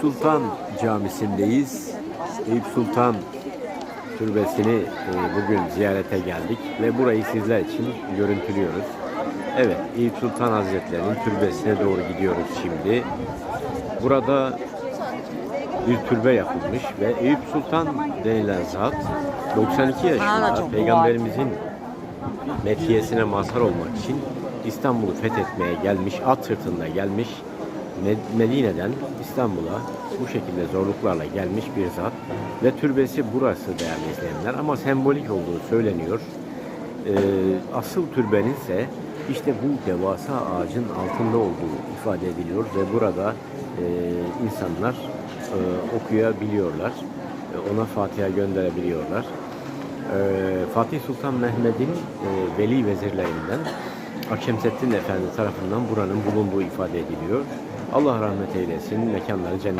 Sultan Camisi'ndeyiz. Eyüp Sultan Türbesi'ni e, bugün ziyarete geldik ve burayı sizler için görüntülüyoruz. Evet, Eyüp Sultan Hazretleri'nin türbesine doğru gidiyoruz şimdi. Burada bir türbe yapılmış ve Eyüp Sultan denilen zat 92 yaşında Peygamberimizin metiyesine mazhar olmak için İstanbul'u fethetmeye gelmiş, at sırtında gelmiş, Medine'den İstanbul'a bu şekilde zorluklarla gelmiş bir zat ve türbesi burası değerli izleyenler ama sembolik olduğu söyleniyor. Ee, asıl türbenin ise işte bu devasa ağacın altında olduğu ifade ediliyor ve burada e, insanlar e, okuyabiliyorlar, E, ona Fatiha gönderebiliyorlar. Ee, Fatih Sultan Mehmet'in e, veli vezirlerinden Akşemseddin Efendi tarafından buranın bulunduğu ifade ediliyor. Allah rahmet eylesin, mekanları cennet.